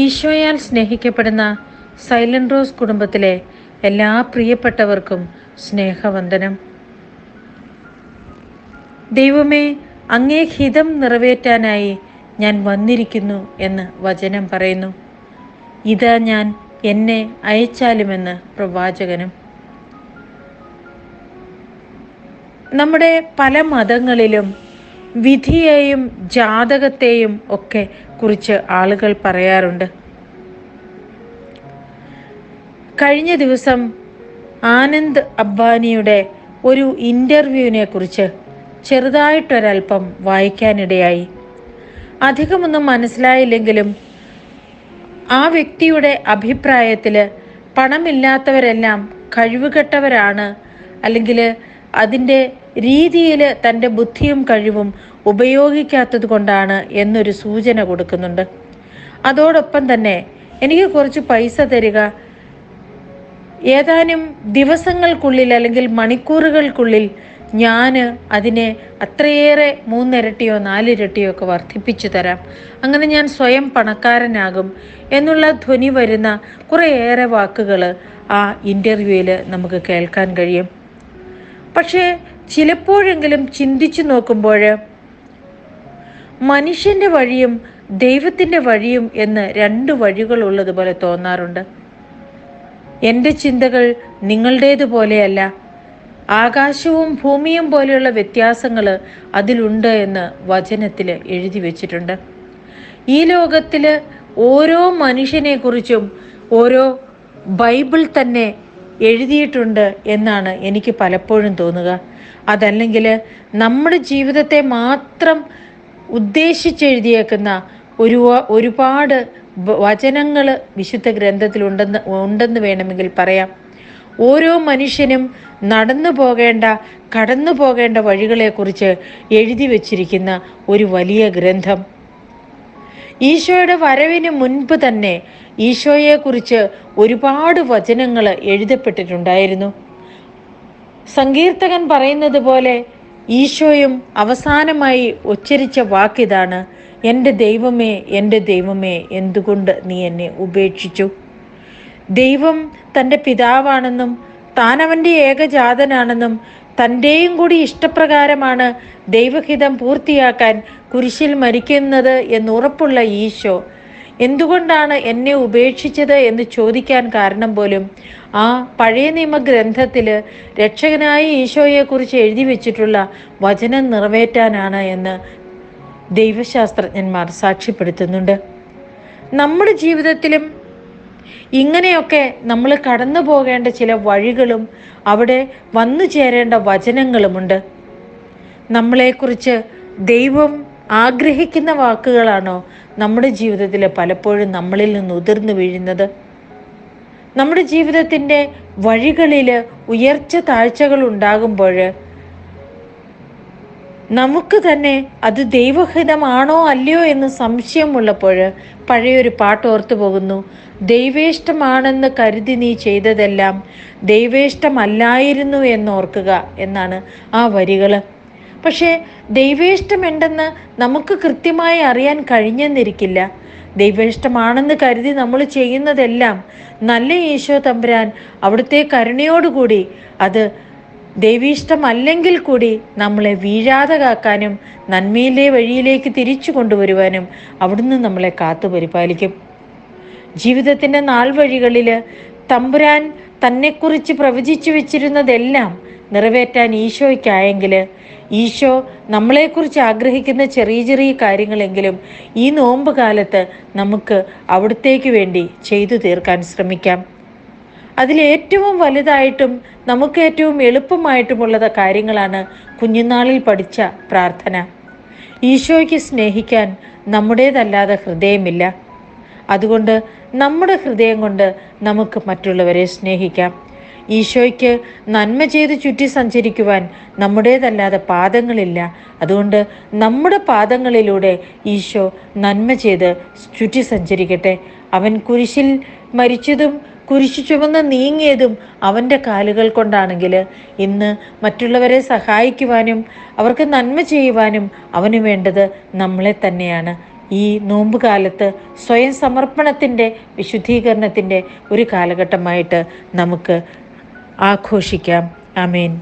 ഈശോയാൽ സ്നേഹിക്കപ്പെടുന്ന silent rose കുടുംബത്തിലെ എല്ലാ പ്രിയപ്പെട്ടവർക്കും സ്നേഹവന്ദനം. ദൈവമേ അങ്ങേ ഹിതം നിറവേറ്റാനായി ഞാൻ വന്നിരിക്കുന്നു എന്ന് വചനം പറയുന്നു. ഇതാ ഞാൻ എന്നെ അയച്ചാലുമെന്ന് പ്രവാചകനും. നമ്മുടെ പല മതങ്ങളിലും വിധിയെയും ജാതകത്തെയും ഒക്കെ കുറിച്ച് ആളുകൾ പറയാറുണ്ട്. കഴിഞ്ഞ ദിവസം ആനന്ദ് അബ്ബാനിയുടെ ഒരു ഇന്റർവ്യൂവിനെ കുറിച്ച് ചെറുതായിട്ടൊരൽപ്പം വായിക്കാനിടയായി. അധികമൊന്നും മനസ്സിലായില്ലെങ്കിലും ആ വ്യക്തിയുടെ അഭിപ്രായത്തിൽ പണമില്ലാത്തവരെല്ലാം കഴിവുകെട്ടവരാണ് അല്ലെങ്കിൽ അതിന്റെ രീതിയിൽ തന്റെ ബുദ്ധിയും കഴിവും ഉപയോഗിക്കാത്തത് കൊണ്ടാണ് എന്നൊരു സൂചന കൊടുക്കുന്നുണ്ട്. അതോടൊപ്പം തന്നെ എനിക്ക് കുറച്ച് പൈസ തരിക. ഏതാനും ദിവസങ്ങൾക്കുള്ളിൽ അല്ലെങ്കിൽ മണിക്കൂറുകൾക്കുള്ളിൽ ഞാൻ അതിനെ അത്രയേറെ മൂന്നിരട്ടിയോ നാലിരട്ടിയോ ഒക്കെ വർദ്ധിപ്പിച്ചു തരാം. അങ്ങനെ ഞാൻ സ്വയം പണക്കാരനാകും എന്നുള്ള ധ്വനി വരുന്ന കുറേയേറെ വാക്കുകൾ ആ ഇന്റർവ്യൂവിൽ നമുക്ക് കേൾക്കാൻ കഴിയും. പക്ഷേ ചിലപ്പോഴെങ്കിലും ചിന്തിച്ചു നോക്കുമ്പോൾ മനുഷ്യന്റെ വഴിയും ദൈവത്തിന്റെ വഴിയും എന്ന് രണ്ട് വഴികളുള്ളതുപോലെ തോന്നാറുണ്ട്. എന്റെ ചിന്തകൾ നിങ്ങളുടേതുപോലെയല്ല. ആകാശവും ഭൂമിയും പോലെയുള്ള വ്യത്യാസങ്ങൾ അതിലുണ്ട് എന്ന് വചനത്തിൽ എഴുതി വച്ചിട്ടുണ്ട്. ഈ ലോകത്തിൽ ഓരോ മനുഷ്യനെക്കുറിച്ചും ഓരോ ബൈബിൾ തന്നെ എഴുതിയിട്ടുണ്ട് എന്നാണ് എനിക്ക് പലപ്പോഴും തോന്നുക. അതല്ലെങ്കിൽ നമ്മുടെ ജീവിതത്തെ മാത്രം ഉദ്ദേശിച്ചെഴുതിയേക്കുന്ന ഒരു ഒരുപാട് വചനങ്ങൾ വിശുദ്ധ ഗ്രന്ഥത്തിലുണ്ടെന്ന് ഉണ്ടെന്ന് വേണമെങ്കിൽ പറയാം. ഓരോ മനുഷ്യനും നടന്നു പോകേണ്ട കടന്നു പോകേണ്ട വഴികളെക്കുറിച്ച് എഴുതി വച്ചിരിക്കുന്ന ഒരു വലിയ ഗ്രന്ഥം. ഈശോയുടെ വരവിന് മുൻപ് തന്നെ ഈശോയെക്കുറിച്ച് ഒരുപാട് വചനങ്ങൾ എഴുതപ്പെട്ടിട്ടുണ്ടായിരുന്നു. സങ്കീർത്തകൻ പറയുന്നത് പോലെ ഈശോയും അവസാനമായി ഉച്ചരിച്ച വാക്കിതാണ് എന്റെ ദൈവമേ എന്റെ ദൈവമേ എന്തുകൊണ്ട് നീ എന്നെ ഉപേക്ഷിച്ചു? ദൈവം തന്റെ പിതാവാണെന്നും താൻ അവന്റെ ഏകജാതനാണെന്നും തന്റെയും കൂടി ഇഷ്ടപ്രകാരമാണ് ദൈവഹിതം പൂർത്തിയാക്കാൻ കുരിശിൽ മരിക്കുന്നത് എന്നുറപ്പുള്ള ഈശോ. എന്തുകൊണ്ടാണ് എന്നെ ഉപേക്ഷിച്ചത് എന്ന് ചോദിക്കാൻ കാരണം പോലും ആ പഴയ നിയമ ഗ്രന്ഥത്തിൽ രക്ഷകനായ ഈശോയെക്കുറിച്ച് എഴുതി വെച്ചിട്ടുള്ള വചനം നിറവേറ്റാനാണ് എന്ന് ദൈവശാസ്ത്രജ്ഞന്മാർ സാക്ഷ്യപ്പെടുത്തുന്നുണ്ട്. നമ്മുടെ ജീവിതത്തിലും ഇങ്ങനെയൊക്കെ നമ്മൾ കടന്നു പോകേണ്ട ചില വഴികളും അവിടെ വന്നു ചേരേണ്ട വചനങ്ങളുമുണ്ട്. നമ്മളെക്കുറിച്ച് ദൈവം ആഗ്രഹിക്കുന്ന വാക്കുകളാണോ നമ്മുടെ ജീവിതത്തിൽ പലപ്പോഴും നമ്മളിൽ നിന്ന് ഉതിർന്നു വീഴുന്നത്? നമ്മുടെ ജീവിതത്തിന്റെ വഴികളിൽ ഉയർച്ച താഴ്ചകൾ ഉണ്ടാകുമ്പോൾ നമുക്ക് തന്നെ അത് ദൈവഹിതമാണോ അല്ലയോ എന്ന് സംശയമുള്ളപ്പോൾ പഴയൊരു പാട്ട് ഓർത്തു പോകുന്നു. ദൈവേഷ്ടമാണെന്ന് കരുതി നീ ചെയ്തതെല്ലാം ദൈവേഷ്ടമല്ലായിരുന്നു എന്നോർക്കുക എന്നാണ് ആ വരികൾ പക്ഷേ ദൈവേഷ്ടമുണ്ടെന്ന് നമുക്ക് കൃത്യമായി അറിയാൻ കഴിഞ്ഞെന്നിരിക്കില്ല. ദൈവേഷ്ടമാണെന്ന് കരുതി നമ്മൾ ചെയ്യുന്നതെല്ലാം നല്ല ഈശോ തമ്പുരാൻ അവിടുത്തെ കരുണയോടുകൂടി അത് ദൈവീഷ്ടമല്ലെങ്കിൽ കൂടി നമ്മളെ വീഴാതെ കാക്കാനും നന്മയിലെ വഴിയിലേക്ക് തിരിച്ചു കൊണ്ടുവരുവാനും അവിടുന്ന് നമ്മളെ കാത്തു പരിപാലിക്കും. ജീവിതത്തിന്റെ നാൾ വഴികളിൽ തമ്പുരാൻ തന്നെക്കുറിച്ച് പ്രവചിച്ചു വെച്ചിരുന്നതെല്ലാം നിറവേറ്റാൻ ഈശോയ്ക്കായെങ്കിൽ ഈശോ നമ്മളെക്കുറിച്ച് ആഗ്രഹിക്കുന്ന ചെറിയ ചെറിയ കാര്യങ്ങളെങ്കിലും ഈ നോമ്പ് കാലത്ത് നമുക്ക് അവിടത്തേക്ക് വേണ്ടി ചെയ്തു തീർക്കാൻ ശ്രമിക്കാം. അതിലേറ്റവും വലുതായിട്ടും നമുക്ക് ഏറ്റവും എളുപ്പമായിട്ടുമുള്ളത് കാര്യങ്ങളാണ് കുഞ്ഞുനാളിൽ പഠിച്ച പ്രാർത്ഥന. ഈശോയ്ക്ക് സ്നേഹിക്കാൻ നമ്മുടേതല്ലാതെ ഹൃദയമില്ല. അതുകൊണ്ട് നമ്മുടെ ഹൃദയം കൊണ്ട് നമുക്ക് മറ്റുള്ളവരെ സ്നേഹിക്കാം. ഈശോയ്ക്ക് നന്മ ചെയ്ത് ചുറ്റി സഞ്ചരിക്കുവാൻ നമ്മുടേതല്ലാതെ പാദങ്ങളില്ല. അതുകൊണ്ട് നമ്മുടെ പാദങ്ങളിലൂടെ ഈശോ നന്മ ചെയ്ത് ചുറ്റി സഞ്ചരിക്കട്ടെ. അവൻ കുരിശിൽ മരിച്ചതും കുരിശു ചുമന്ന് നീങ്ങിയതും അവന്റെ കാലുകൾ കൊണ്ടാണെങ്കിൽ ഇന്ന് മറ്റുള്ളവരെ സഹായിക്കുവാനും അവർക്ക് നന്മ ചെയ്യുവാനും അവന് വേണ്ടത് നമ്മളെ തന്നെയാണ്. ഈ നോമ്പുകാലത്ത് സ്വയം സമർപ്പണത്തിന്റെ വിശുദ്ധീകരണത്തിന്റെ ഒരു കാലഘട്ടമായിട്ട് നമുക്ക് ആഘോഷിക്കാം. അമേൻ